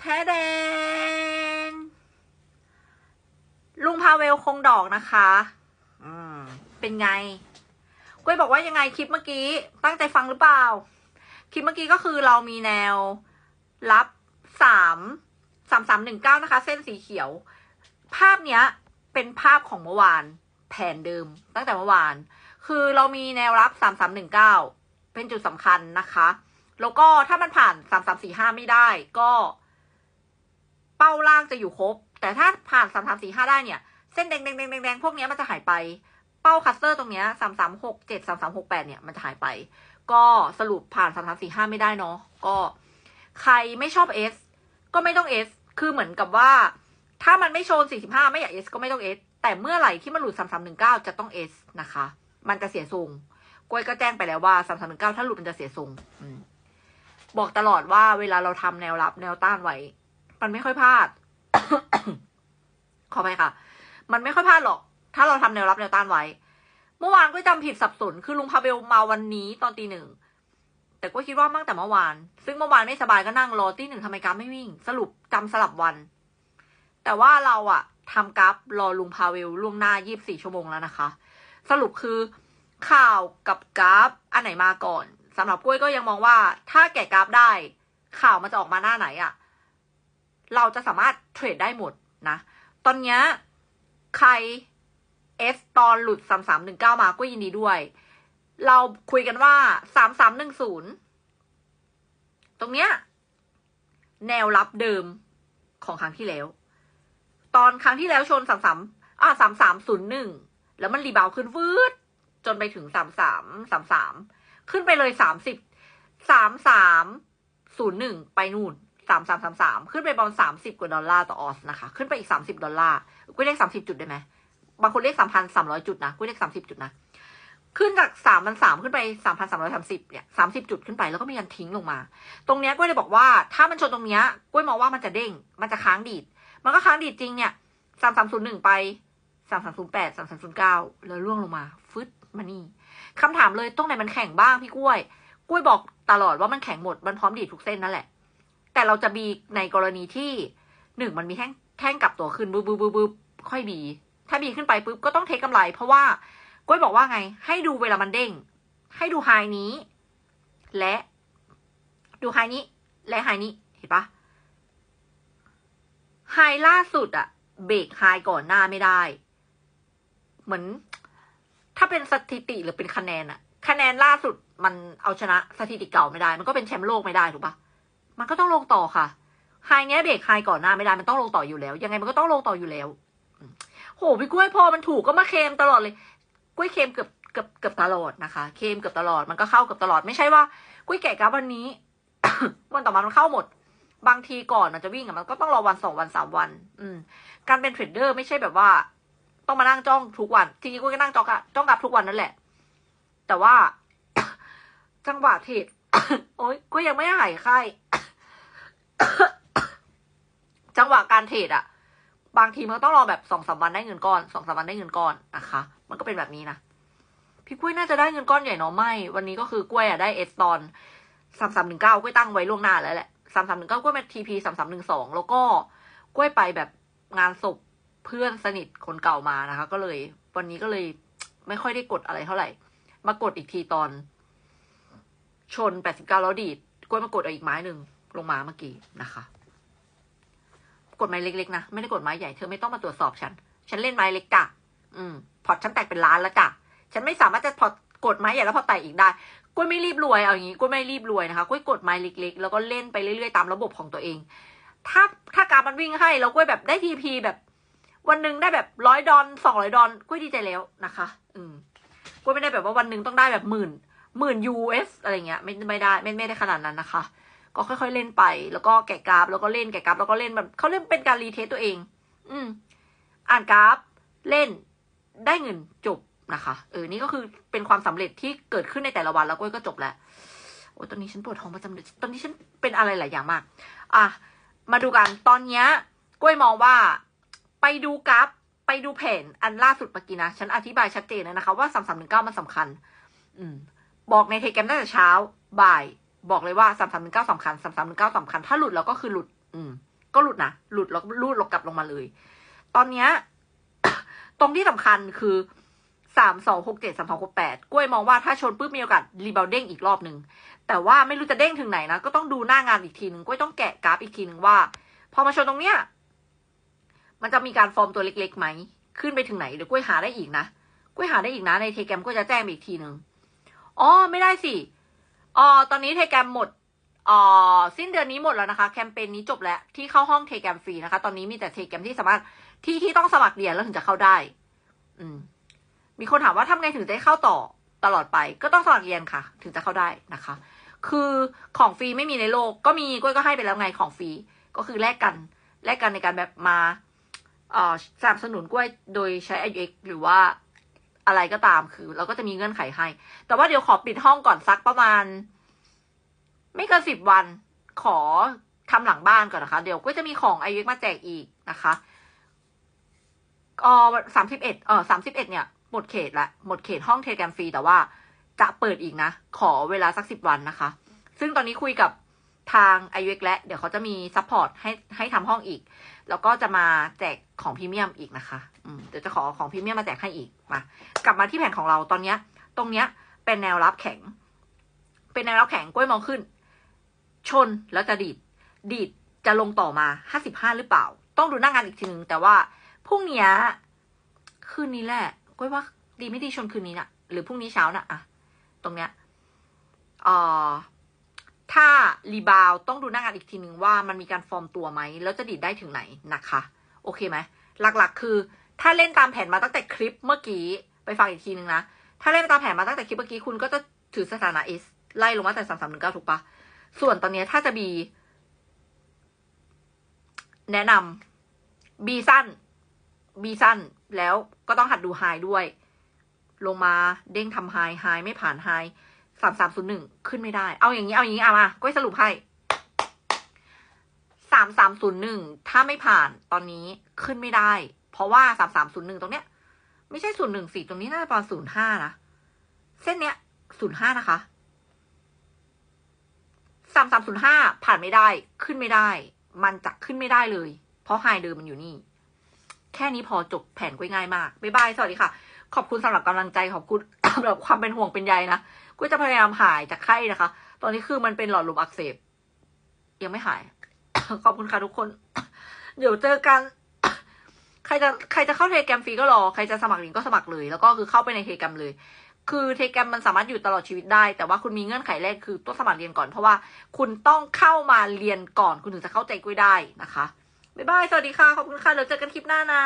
แท้แดง ลุงพาเวลคงดอกนะคะอืมเป็นไงกุ้ยบอกว่ายังไงคลิปเมื่อกี้ ตั้งใจฟังหรือเปล่า คลิปเมื่อกี้ก็คือเรามีแนวรับสามสามสามหนึ่งเก้านะคะ เส้นสีเขียว ภาพเนี้ย เป็นภาพของเมื่อวาน แผนเดิม ตั้งแต่เมื่อวาน คือเรามีแนวรับสามสามหนึ่งเก้าเป็นจุดสำคัญนะคะ แล้วก็ถ้ามันผ่านสามสามสี่ห้าไม่ได้ ก็ เป้าล่างจะอยู่ครบ แต่ถ้าผ่านสามสามสี่ห้าได้เนี่ย เส้นแดงแดงแดงแดงแดงพวกนี้มันจะหายไป เป้าคัสเตอร์ตรงเนี้ยสามสามหกเจ็ดสามสามหกแปดเนี่ยมันจะหายไป ก็สรุปผ่านสามสามสี่ห้าไม่ได้เนาะ ก็ใครไม่ชอบ S ก็ไม่ต้อง S คือเหมือนกับว่า ถ้ามันไม่โชนสี่สิบห้าไม่อยาก S ก็ไม่ต้อง S แต่เมื่อไหร่ที่มันหลุดสามสามหนึ่งเก้าจะต้อง S นะคะ มันจะเสียทรงกล้วยก็แจ้งไปแล้วว่าสามสามหนึ่งเก้าถ้าหลุดมันจะเสียทรงบอกตลอดว่าเวลาเราทำแนวรับแนวต้านไว้ มันไม่ค่อยพลาด ขอไปค่ะ มันไม่ค่อยพลาดหรอก ถ้าเราทำแนวรับแนวต้านไว้ เมื่อวานก็จำผิดสับสน คือลุงพาเบลมาวันนี้ตอนตีหนึ่ง แต่ก็คิดว่ามั่งแต่เมื่อวาน ซึ่งเมื่อวานไม่สบายก็นั่งรอตีหนึ่งทำไมกราฟไม่วิ่ง สรุปจำสลับวัน แต่ว่าเราอะทำกราฟรอลุงพาเวลล่วงหน้า24ชั่วโมงแล้วนะคะ สรุปคือข่าวกับกราฟอันไหนมาก่อนสำหรับกล้วยก็ยังมองว่า ถ้าแกะกราฟได้ ข่าวมันจะออกมาหน้าไหนอะ เราจะสามารถเทรดได้หมดนะ ตอนนี้ใครเอสตอนหลุดสามสามหนึ่งเก้ามาก็ยินดีด้วย เราคุยกันว่าสามสามหนึ่งศูนย์ตรงเนี้ยแนวรับเดิมของครั้งที่แล้ว ตอนครั้งที่แล้วชนสามสามอ่าสามสามศูนย์หนึ่งแล้วมันรีบาวขึ้นวืดจนไปถึงสามสามสามสามขึ้นไปเลยสามสิบสามสามศูนย์หนึ่งไปนู่น สามสามสามสามขึ้นไปประมาณสามสิบกว่าดอลลาร์ต่อออสนะคะ ขึ้นไปอีกสามสิบดอลลาร์กูเรียกสามสิบจุดได้ไหมบางคนเรียกสามพันสามร้อยจุดนะกูเรียกสามสิบจุดนะขึ้นจากสามพันสามขึ้นไปสามพันสามร้อยสามสิบเนี่ยสามสิบจุดขึ้นไปแล้วก็มีการทิ้งลงมา ตรงเนี้ยกุ้ยเลยบอกว่า ถ้ามันชนตรงเนี้ยกุ้ยมองว่ามันจะเด้ง มันจะค้างดีด มันก็ค้างดีดจริงเนี่ยสามสามศูนย์หนึ่งไปสามสามศูนย์แปดสามสามศูนย์เก้าแล้วร่วงลงมาฟึดมานี่คำถามเลยตรงไหนมันแข็งบ้างพี่กล้วย กล้วยบอกตลอดว่ามันแข็งหมดมันพร้อมดีดทุกเส้นนั่นแหละ แต่เราจะบีในกรณีที่หนึ่งมันมีแท่งแท่งกลับตัวขึ้นบึ๊บบึ๊บบึ๊บบึ๊บค่อยบี ถ้าบีขึ้นไปปุ๊บก็ต้องเทคกำไร เพราะว่าก้อยบอกว่าไง ให้ดูเวลามันเด้ง ให้ดูไฮนี้ และดูไฮนี้ และไฮนี้เห็นปะไฮล่าสุดอะเบรกไฮก่อนหน้าไม่ได้ เหมือน ถ้าเป็นสถิติหรือเป็นคะแนนอะคะแนนล่าสุดมันเอาชนะสถิติเก่าไม่ได้ มันก็เป็นแชมป์โลกไม่ได้ถูกปะ มันก็ต้องลงต่อค่ะไฮเนี้ยเบรกไฮก่อนหน้าไม่ได้มันต้องลงต่ออยู่แล้ว ยังไงมันก็ต้องลงต่ออยู่แล้วโหพี่กล้วยพอมันถูกก็มาเคลมตลอดเลยกุ้วยเคลมเกือบเกือบเกือบตลอดนะคะเคลมเกือบตลอดมันก็เข้าเกือบตลอดไม่ใช่ว่ากุ้วยแกะกราฟวันนี้ วันต่อมามันเข้าหมด บางทีก่อนมันจะวิ่งอะมันก็ต้องรอวันสองวันสามวัน อืม การเป็นเทรดเดอร์ไม่ใช่แบบว่า ต้องมานั่งจ้องทุกวันจริงๆกุ้ยก็นั่งจ้องอะจ้องกราฟทุกวันนั่นแหละ แต่ว่า จังหวะเทรดโอ๊ยกุ้ยยังไม่หายไข้ จังหวะการเทรดอะบางทีมันต้องรอแบบสองสามวันได้เงินก้อนสองสามวันได้เงินก้อนนะคะ มันก็เป็นแบบนี้นะพี่กล้วยน่าจะได้เงินก้อนใหญ่เนาะไม่ วันนี้ก็คือกล้วยอะได้เอสตอนสามสามหนึ่งเก้ากล้วยตั้งไว้ล่วงหน้าแล้วแหละสามสามหนึ่งเก้ากล้วยเป็นทีพีสามสามหนึ่งสองแล้วก็กล้วยไปแบบงานศพเพื่อนสนิทคนเก่ามานะคะ ก็เลย วันนี้ก็เลยไม่ค่อยได้กดอะไรเท่าไหร่ มากดอีกทีตอน ชนแปดสิบเก้าแล้วดีดกล้วยมากดเอาอีกไม้หนึ่ง ลงมาเมื่อกี้นะคะ กดไม้เล็กๆนะ ไม่ได้กดไม้ใหญ่เธอไม่ต้องมาตรวจสอบฉัน ฉันเล่นไม้เล็กจ้ะอืม พอร์ตฉันแตกเป็นล้านแล้วจ้ะฉันไม่สามารถจะพอร์ตกดไม้ใหญ่แล้วพอแตกอีกได้กุ้ยไม่รีบรวยเอาอย่างงี้กุ้ยไม่รีบรวยนะคะกุ้ยกดไม้เล็กๆ แล้วก็เล่นไปเรื่อยๆตามระบบของตัวเอง ถ้าถ้าการมันวิ่งให้แล้วกุ้ยแบบได้ทีพีแบบ วันหนึ่งได้แบบร้อยดอนสองร้อยดอนกุ้ยดีใจแล้วนะคะ อืมกุ้ยไม่ได้แบบว่าวันหนึ่งต้องได้แบบหมื่นหมื่น US อะไรเงี้ย ไม่ไม่ได้ไม่ไม่ได้ขนาดนั้นนะคะ ก็ค่อยๆเล่นไป แล้วก็แกะกราฟ แล้วก็เล่นแกะกราฟ แล้วก็เล่นแบบเขาเล่นเป็นการรีเทสตัวเอง อืม อ่านกราฟ เล่น ได้เงินจบนะคะ เออ นี่ก็คือเป็นความสำเร็จที่เกิดขึ้นในแต่ละวันแล้วก้อยก็จบแล้ว โอ้ยตอนนี้ฉันปวดท้องประจำเดือน ตอนนี้ฉันเป็นอะไรหลายอย่างมาก อะ มาดูกัน ตอนเนี้ยก้อยมองว่า ไปดูกราฟ ไปดูแผนอันล่าสุดเมื่อกี้นะ ฉันอธิบายชัดเจนแล้วนะคะ ว่าสามสามหนึ่งเก้ามันสำคัญ อืม บอกในเทแกมตั้งแต่เช้า บ่าย บอกเลยว่าสามสามหนึ่งเก้าสำคัญสามสามหนึ่งเก้าสำคัญ ถ้าหลุดเราก็คือหลุด อืม ก็หลุดนะ หลุดแล้วรูดลงกลับลงมาเลย ตอนเนี้ย ตรงที่สำคัญคือสามสองหกเจ็ดสามสองหกแปดกล้วยมองว่าถ้าชนปุ๊บมีโอกาสรีบาวเด้งอีกรอบหนึ่ง แต่ว่าไม่รู้จะเด้งถึงไหนนะ ก็ต้องดูหน้างานอีกทีหนึ่งกล้วยต้องแกะกราฟอีกทีหนึ่งว่า พอมาชนตรงเนี้ย มันจะมีการฟอร์มตัวเล็กๆไหม ขึ้นไปถึงไหนเดี๋ยวกล้วยหาได้อีกนะ กล้วยหาได้อีกนะในเทแกมก็จะแจ้งอีกทีหนึ่งอ๋อไม่ได้สิ อ๋อตอนนี้เทแกรมหมดอ๋อสิ้นเดือนนี้หมดแล้วนะคะ แคมเปญนี้จบแล้วที่เข้าห้องเทแกรมฟรีนะคะ ตอนนี้มีแต่เทแกรมที่สามารถที่ที่ต้องสมัครเรียนแล้วถึงจะเข้าได้ อืม มีคนถามว่าทำไงถึงจะเข้าต่อตลอดไป ก็ต้องสมัครเรียนค่ะ ถึงจะเข้าได้นะคะ คือของฟรีไม่มีในโลก ก็มีก้วยก็ให้ไปแล้วไงของฟรีก็คือแลกกันแลกกันในการแบบมาอ่อสนับสนุนกล้วยโดยใช้ IUX หรือว่า อะไรก็ตามคือ เราก็จะมีเงื่อนไขให้ แต่ว่าเดี๋ยวขอปิดห้องก่อนสักประมาณ ไม่เกินสิบวัน ขอทำหลังบ้านก่อนนะคะ เดี๋ยวก็จะมีของ IUX มาแจกอีกนะคะเออสามสิบเอ็ดเออสามสิบเอ็ดเนี่ยหมดเขตละหมดเขตห้องเทแกรมฟรีแต่ว่าจะเปิดอีกนะ ขอเวลาสักสิบวันนะคะ ซึ่งตอนนี้คุยกับ ทาง IUX และ เดี๋ยวเขาจะมีซัพพอร์ตให้ให้ทำห้องอีก แล้วก็จะมาแจกของพรีเมียมอีกนะคะอืมเดี๋ยวจะขอของพรีเมียมมาแจกให้อีกมากลับมาที่แผนของเราตอนเนี้ย ตรงเนี้ยเป็นแนวรับแข็ง เป็นแนวรับแข็งกล้วยมองขึ้น ชนแล้วจะดีด ดีดจะลงต่อมาห้าสิบห้าหรือเปล่า ต้องดูหน้างานอีกทีนึง แต่ว่าพรุ่งนี้คืนนี้แหละกล้วยว่าดีไม่ดีชนคืนนี้นะหรือพรุ่งนี้เช้านะอะตรงเนี้ยเอ่อ ถ้ารีบาวต้องดูหน้างานอีกทีหนึ่งว่ามันมีการฟอร์มตัวไหม แล้วจะดีดได้ถึงไหนนะคะ โอเคไหม หลักๆ คือ ถ้าเล่นตามแผนมาตั้งแต่คลิปเมื่อกี้ ไปฟังอีกทีหนึ่งนะ ถ้าเล่นตามแผนมาตั้งแต่คลิปเมื่อกี้คุณก็จะถือสถานะ S ไล่ลงมาแต่สามสามหนึ่งเก้าถูกปะส่วนตอนนี้ถ้าจะบีแนะนำบีสั้นบีสั้นแล้วก็ต้องหัดดูไฮด้วย ลงมาเด้งทำไฮไฮไม่ผ่านไฮ สามสามศูนย์หนึ่งขึ้นไม่ได้ เอาอย่างนี้ เอาอย่างนี้เอามาก็สรุปให้สามสามศูนย์หนึ่งถ้าไม่ผ่านตอนนี้ขึ้นไม่ได้ เพราะว่าสามสามศูนย์หนึ่งตรงเนี้ย ไม่ใช่ศูนย์หนึ่งสี่ตรงนี้น่าจะประมาณศูนย์ห้านะเส้นเนี้ยศูนย์ห้านะคะสามสามศูนย์ห้าผ่านไม่ได้ขึ้นไม่ได้ มันจะขึ้นไม่ได้เลย เพราะไฮเดิมมันอยู่นี่ แค่นี้พอจบแผนก็ง่ายมากบ๊ายบาย สวัสดีค่ะ ขอบคุณสำหรับกำลังใจขอบคุณ สำหรับความเป็นห่วงเป็นใยนะก็จะพยายามหายจากไข้นะคะ ตอนนี้คือมันเป็นหลอดลมอักเสบ ยังไม่หาย ขอบคุณค่ะทุกคน เดี๋ยวเจอกัน ใครจะใครจะเข้าเทแกรมฟรีก็รอ ใครจะสมัครลิงก์ก็สมัครเลย แล้วก็คือเข้าไปในเทแกรมเลย คือเทแกรมมันสามารถอยู่ตลอดชีวิตได้ แต่ว่าคุณมีเงื่อนไขแรกคือต้องสมัครเรียนก่อน เพราะว่าคุณต้องเข้ามาเรียนก่อน คุณถึงจะเข้าใจกุ้ยได้นะคะบ๊ายบาย สวัสดีค่ะ ขอบคุณค่ะ เดี๋ยวเจอกันคลิปหน้านะ